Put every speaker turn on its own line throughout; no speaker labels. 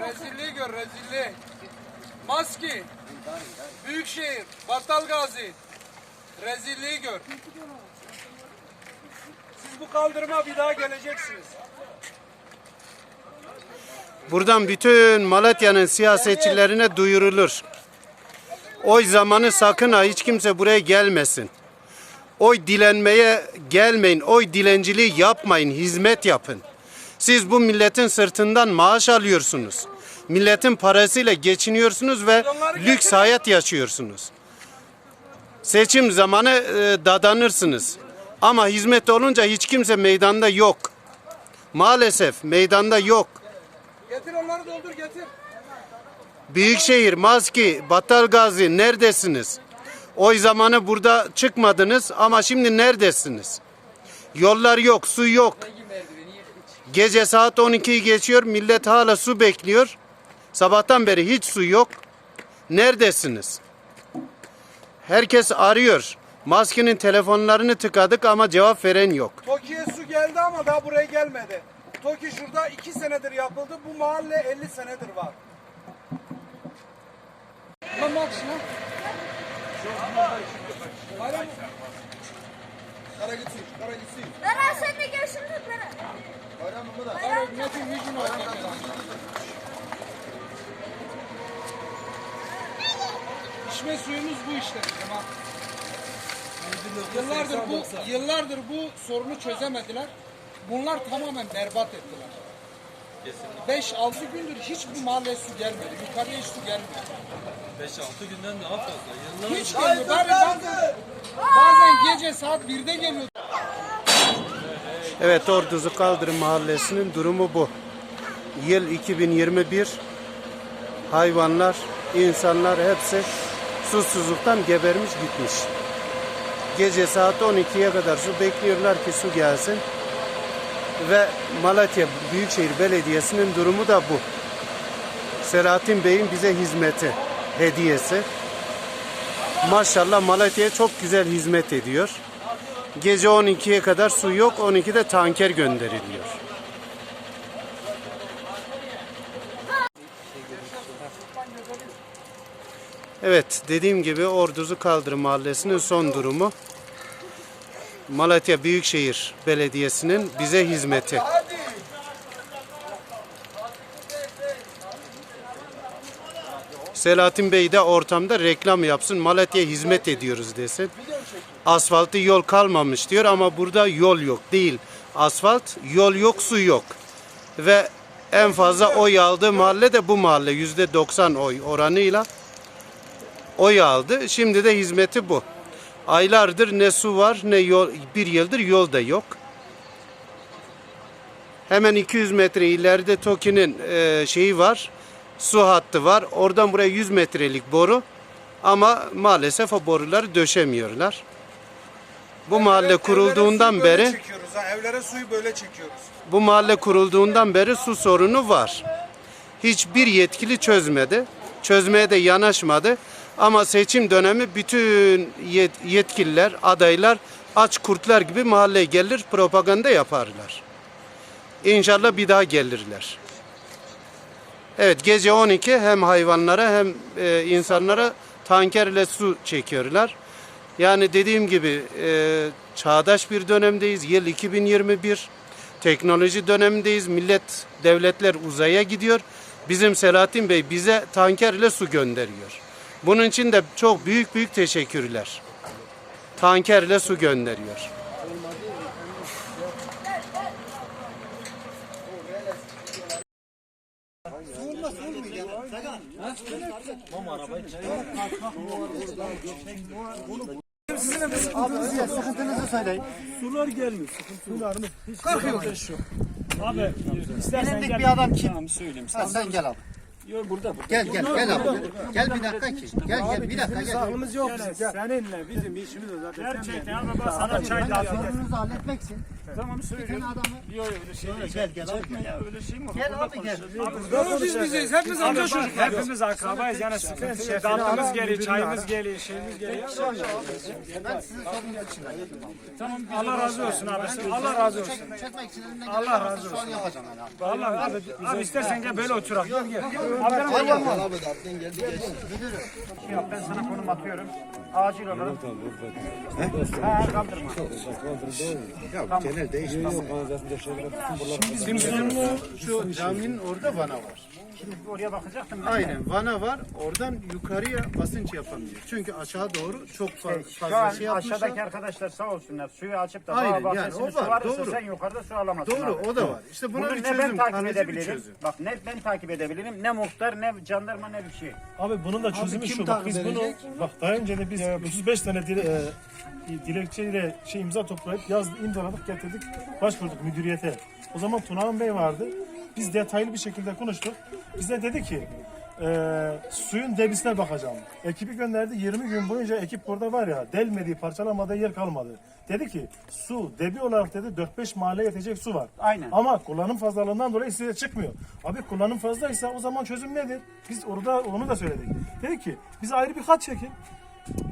Rezilliği gör rezilliği. Maski. Büyükşehir. Battal Gazi. Rezilliği gör. Siz bu kaldırıma bir daha geleceksiniz.
Buradan bütün Malatya'nın siyasetçilerine duyurulur. Oy zamanı sakın ha hiç kimse buraya gelmesin. Oy dilenmeye gelmeyin. Oy dilenciliği yapmayın. Hizmet yapın. Siz bu milletin sırtından maaş alıyorsunuz. Milletin parasıyla geçiniyorsunuz ve lüks hayat yaşıyorsunuz. Seçim zamanı e, dadanırsınız. Ama hizmet olunca hiç kimse meydanda yok. Maalesef meydanda yok.
Getir onları doldur getir.
Büyükşehir, Maski, Battal Gazi neredesiniz? Oy zamanı burada çıkmadınız ama şimdi neredesiniz? Yollar yok, su yok. Gece saat 12'yi geçiyor, millet hala su bekliyor. Sabahtan beri hiç su yok. Neredesiniz? Herkes arıyor. Maskinin telefonlarını tıkadık ama cevap veren yok.
Toki'ye su geldi ama daha buraya gelmedi. Toki şurada iki senedir yapıldı. Bu mahalle 50 senedir var. Lan bak şuna. Bayram. Kara gitsin, kara gitsin.
Berat sen de gelsin mi Berat?
Kara metin yüzünü oyna. İçme suyumuz bu işte ha. Yıllardır bu, yıllardır bu sorunu çözemediler. Bunlar tamamen berbat ettiler. 5-6 gündür hiç bu mahalleye su gelmedi. Yukarıya hiç su gelmedi.
5-6 günden daha fazla. Yıllar
Hiç gelmiyor. Bari bazen gece saat 1'de geliyor.
Evet Orduzu Kaldırım Mahallesi'nin durumu bu. Yıl 2021. Hayvanlar, insanlar hepsi susuzluktan gebermiş gitmiş. Gece saat 12'ye kadar su bekliyorlar ki su gelsin. Ve Malatya Büyükşehir Belediyesi'nin durumu da bu. Selahattin Bey'in bize hizmeti, hediyesi. Maşallah Malatya'ya çok güzel hizmet ediyor. Gece 12'ye kadar su yok, 12'de tanker gönderiliyor. Evet, dediğim gibi Orduzu Kaldırım Mahallesi'nin son durumu. Malatya Büyükşehir Belediyesi'nin bize hizmeti. Selahattin Bey de ortamda reklam yapsın, Malatya'ya hizmet ediyoruz desin. Asfaltı yol kalmamış diyor ama burada yol yok değil. Asfalt, yol yok, su yok. Ve en fazla oy aldığı mahalle de bu mahalle. Yüzde 90 oy oranıyla oy aldı. Şimdi de hizmeti bu. Aylardır ne su var ne yol, bir yıldır yol da yok. Hemen 200 metre ileride TOKİ'nin e, şeyi var. Su hattı var. Oradan buraya 100 metrelik boru. Ama maalesef o boruları döşemiyorlar. Bu mahalle kurulduğundan
Evlere
beri
çekiyoruz ha. Evlere suyu böyle çekiyoruz.
bu mahalle kurulduğundan beri su sorunu var. Hiçbir yetkili çözmedi. Çözmeye de yanaşmadı. Ama seçim dönemi bütün yet- yetkililer, adaylar aç kurtlar gibi mahalleye gelir propaganda yaparlar. İnşallah bir daha gelirler. Evet gece 12 hem hayvanlara hem e, insanlara tankerle su çekiyorlar. Yani dediğim gibi e, çağdaş bir dönemdeyiz. Yıl 2021. Teknoloji dönemindeyiz. Millet, devletler uzaya gidiyor. Bizim Selahattin Bey bize tankerle su gönderiyor. Bunun için de çok büyük büyük teşekkürler. Tankerle su gönderiyor.
Sular gelmiyor. Sularını hiç Kalkıyor şu. Abi istersen
Bilindik
gel.
bir adam kim?
Tamam söyleyeyim.
Ha, sen gel abi.
Yok burada.
Gel gel gel abi. Gel bir dakika ki. Gel gel bir dakika gel.
Aklımız yok bizim. Seninle bizim işimiz o zaten.
Gerçekten ya baba sana çay lazım.
Sorununuzu halletmek için.
Tamam
Bir
söylüyorum.
tane adamı.
Yok öyle şey değil.
Gel gel abi. gel.
Ya öyle şey mi?
Gel
Burada
abi gel.
konuşuyoruz.
Biz bizeyiz. Hepimiz amca çocuklar.
Hepimiz akrabayız yani sıkıntı yok. Tatlımız geliyor, çayımız geliyor, şeyimiz geliyor.
Ben sizin sorunuz için abi.
Tamam Allah razı olsun abi. Allah razı olsun.
Çek- Çekmek için elimden
Allah razı
abi.
Allah abi, abi istersen gel böyle oturak. Gel gel. Abi Yok ben sana konum atıyorum. Acil olarak. Ha kaldırma.
Bizim sorunu şu caminin orada vana var.
Oraya bakacaktım.
Aynen vana var. Oradan yukarıya basınç yapamıyor. Çünkü aşağı doğru çok fa-
Şu an
fazla şey
aşağıdaki
yapmışlar.
arkadaşlar sağ olsunlar suyu açıp da
Aynen,
bağ
yani
bahçesini
o
su
var,
varsa
doğru.
sen yukarıda su alamazsın
Doğru
abi.
o da var. İşte buna
Bunu
bir
ne ben
çözüm,
takip
kalıcı bir
edebilirim.
çözüm.
Bak ne ben takip edebilirim ne muhtar ne jandarma ne bir şey.
Abi bunun da çözümü şu. Bak biz bunu bak daha önce de biz 35 tane dile, e, dilekçeyle şey imza toplayıp yazdık, imzaladık, getirdik, başvurduk müdüriyete. O zaman Tunağan Bey vardı. Biz detaylı bir şekilde konuştuk. Bize dedi ki e, suyun debisine bakacağım. Ekibi gönderdi 20 gün boyunca ekip burada var ya delmediği parçalamadığı yer kalmadı. Dedi ki su debi olarak dedi 4-5 mahalle yetecek su var.
Aynen.
Ama kullanım fazlalığından dolayı size çıkmıyor. Abi kullanım fazlaysa o zaman çözüm nedir? Biz orada onu da söyledik. Dedi ki biz ayrı bir hat çekin.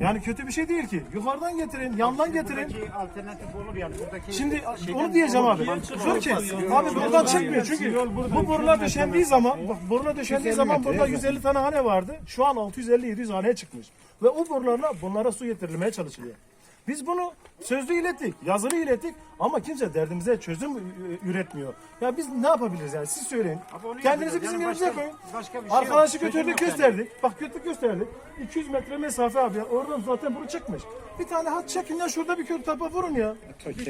Yani kötü bir şey değil ki. Yukarıdan getirin, yandan getirin.
Buradaki alternatif olur yani buradaki
Şimdi
şeyden
onu diyeceğim abi. Diyor ki abi buradan çıkmıyor çünkü bu borular döşendiği zaman bak borular döşendiği zaman burada 150 tane hane vardı. Şu an 650-700 haneye çıkmış. Ve o borularla bunlara su getirilmeye çalışılıyor. Biz bunu sözlü ilettik, yazılı ilettik ama kimse derdimize çözüm ü- üretmiyor. Ya biz ne yapabiliriz yani siz söyleyin.
onu
Kendinizi
yapacağız.
bizim
Yani
yerimize
başka-
koyun.
başka bir şey yok.
Arkadaşı
Çözüm
götürdük
yok yani.
gösterdik. Bak götürdük gösterdik. 200 metre mesafe abi. ya. Oradan zaten bunu çıkmış. Bir tane hat çekin ya şurada bir kör tapa vurun ya.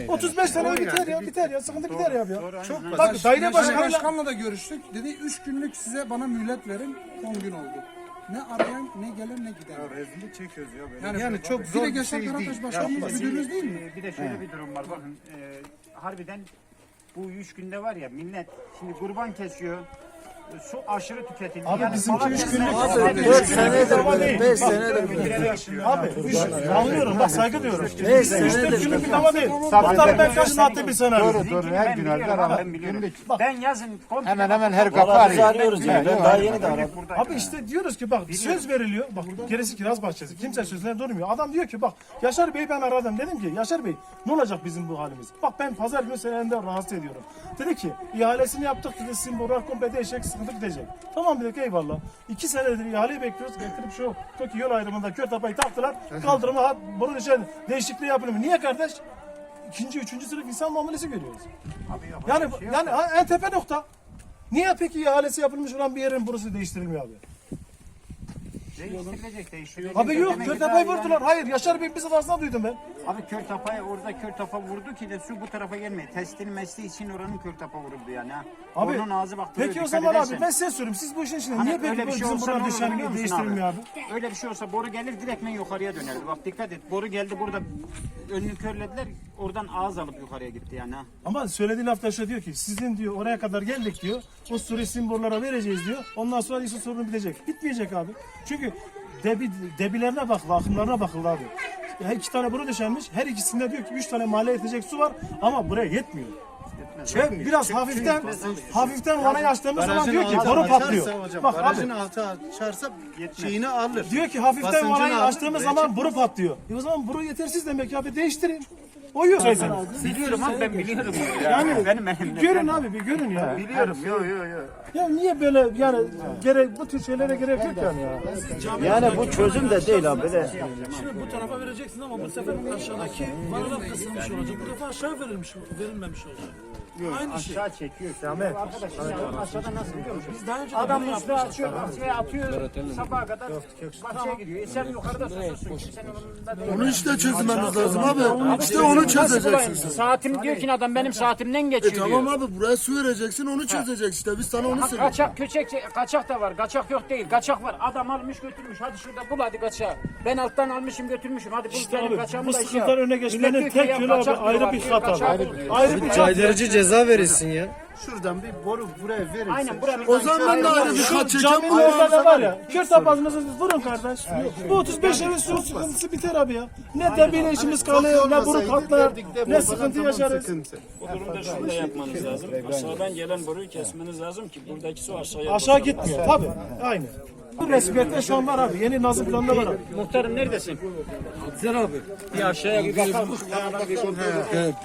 35 tane biter ya biter ya. Sıkıntı biter ya. ya.
Çok.
Bak daire başkanıyla
Başkan'la da görüştük. Dedi 3 günlük size bana mühlet verin. 10 gün oldu. Ne arayan ne gelen ne giden.
Rezillik çekiyoruz ya böyle.
Yani,
Yani çok zor bir şey değil.
Başkanımız müdürünüz değil mi?
Ee, Bir de şöyle bir durum var bakın e, harbiden bu üç günde var ya millet şimdi kurban kesiyor su aşırı tüketildi.
Abi bizimki üç günlük-
Abi,
Dört
senedir,
beş
senedir.
Abi üç, anlıyorum bak saygı duyuyorum. 3 4 günlük bir dava değil. Muhtarım ben kaç madde bir senaryo.
Doğru doğru her gün arada ben biliyorum. Ben yazın
Hemen hemen her kapı arıyor.
arıyoruz
yani. Ben daha yeni de aradım.
Abi işte diyoruz ki bak söz veriliyor. Bak gerisi kiraz bahçesi. Kimse sözüne durmuyor. Adam diyor ki bak Yaşar Bey ben aradım. Dedim ki Yaşar Bey ne olacak bizim bu halimiz? Bak ben pazar günü senende rahatsız ediyorum. Dedi ki ihalesini yaptık dedi sizin bu rakam değişecek sıkıntı gidecek. Tamam dedik eyvallah. İki senedir ihaleyi bekliyoruz. Getirip şu Toki yol ayrımında kör tapayı taktılar. Kaldırıma hat bunu düşen değişikliği yapılıyor. Niye kardeş? İkinci, üçüncü sınıf insan muamelesi görüyoruz. Yani yani en tepe nokta. Niye peki ihalesi yapılmış olan bir yerin burası değiştirilmiyor abi?
Değiştirilecek değiştirilecek.
Abi yok Körtapa'yı vurdular. Hayır Yaşar Bey bizzat ağzından duydum ben.
Abi kör tapaya orada kör tapa vurdu ki de su bu tarafa gelmiyor. Testini mesleği için oranın kör tapa vuruldu yani ha.
Abi
Onun ağzı baktı.
Peki o zaman abi ben size sorayım. Siz bu işin içinde
Hani
niye peki
öyle
bu
bir şey
bizim
olsa
buradan düşen değiştirilmiyor abi?
Öyle bir şey olsa boru gelir direktmen yukarıya dönerdi. Bak dikkat et. Boru geldi burada önünü körlediler. Oradan ağız alıp yukarıya gitti yani ha.
Ama söylediği lafta şu diyor ki sizin diyor oraya kadar geldik diyor. O sürü simbollara vereceğiz diyor. Ondan sonra işin sorunu bitecek. Bitmeyecek abi. Çünkü debi, debilerine bak, akımlarına bakıldı abi. Ya iki tane boru döşenmiş. Her ikisinde diyor ki üç tane mahalle yetecek su var ama buraya yetmiyor. Ve biraz hafiften hafiften vanayı açtığımız zaman diyor ki boru patlıyor. Bak
barajın
abi
altı açarsa şeyini alır.
Diyor ki hafiften
Basıncını
vanayı
alır,
açtığımız
buraya
zaman boru patlıyor. E o zaman boru yetersiz demek ya abi değiştirin. O yok.
Biliyorum abi ben biliyorum.
Yani
benim elimde.
görün abi bir görün ya.
Biliyorum. Yo yo yo.
Ya niye böyle yani gerek bu tür şeylere gerek yok yani ya.
Yani bu çözüm de değil abi de.
Şimdi bu tarafa vereceksin ama bu sefer aşağıdaki vanalar kısılmış olacak. Bu defa aşağı verilmiş, verilmemiş olacak. Aynı şey.
Aşağı çekiyor. Ahmet. Arkadaşlar ya, aşağıda nasıl biliyor musun?
Biz daha önce
Adam musluğu açıyor, bahçeye atıyor, sabaha kadar bahçeye gidiyor. E sen yukarıda değil.
Onu işte çözmemiz lazım abi. İşte onu çözeceksin sen.
Saatim diyor ki adam benim saatimden geçiyor
E tamam
diyor.
abi buraya su vereceksin onu çözeceksin işte biz sana onu
Ha,
söylüyoruz.
kaçak köçek kaçak da var. Kaçak yok değil. Kaçak var. Adam almış götürmüş. Hadi şurada bul hadi kaçağı. Ben alttan almışım götürmüşüm. Hadi bul
İşte
benim
abi
kaçağımı
bu
da işe
önüne
Millet
geçmenin
diyor ki
tek
ya
yolu abi
kaçak
ayrı
diyorlar,
bir
diyor,
hata.
kaçağı
Ayrı
bul
bir,
diyor.
ayrı bir
Caydırıcı ceza verilsin ya. Şuradan bir boru buraya verirse.
Aynen buranın
O zaman ben de ayrı bir kat çekeceğim.
Caminin orada da var ya. Kür tapazımızı vurun kardeş. Bu 35 evin su sıkıntısı biter abi ya. Ne debine işimiz kalıyor, ne boru patlar, ne sıkıntı yaşarız.
Bu durumda şunu da yapmanız lazım. Aşağıdan gelen boruyu kesmeniz lazım ki buradaki su aşağıya
Aşağı gitmiyor tabi. Aynı. Bu resmiyette şu an var abi. Yeni Nazım planında var abi.
Muhtarım neredesin?
Güzel abi.
Bir aşağıya bir bakalım.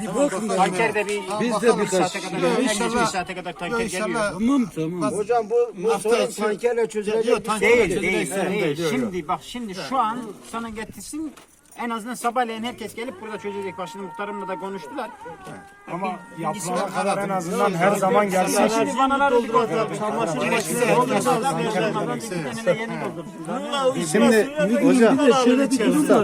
Bir bakın da.
Tanker de bir
Biz
de bir saate kadar, en geç bir saate kadar tanker geliyor.
Tamam tamam.
Hocam bu, bu sorun tankerle çözülecek bir
Değil, değil, değil. Şimdi bak şimdi şu an sana getirsin en azından sabahleyin herkes gelip burada çözecek. Şimdi muhtarımla da konuştular.
Ama yapılana kadar en azından her zaman gelsin.
Şimdi vanalar çamaşır makinesi olmasa tane de yeni doldursun.
Şimdi hocam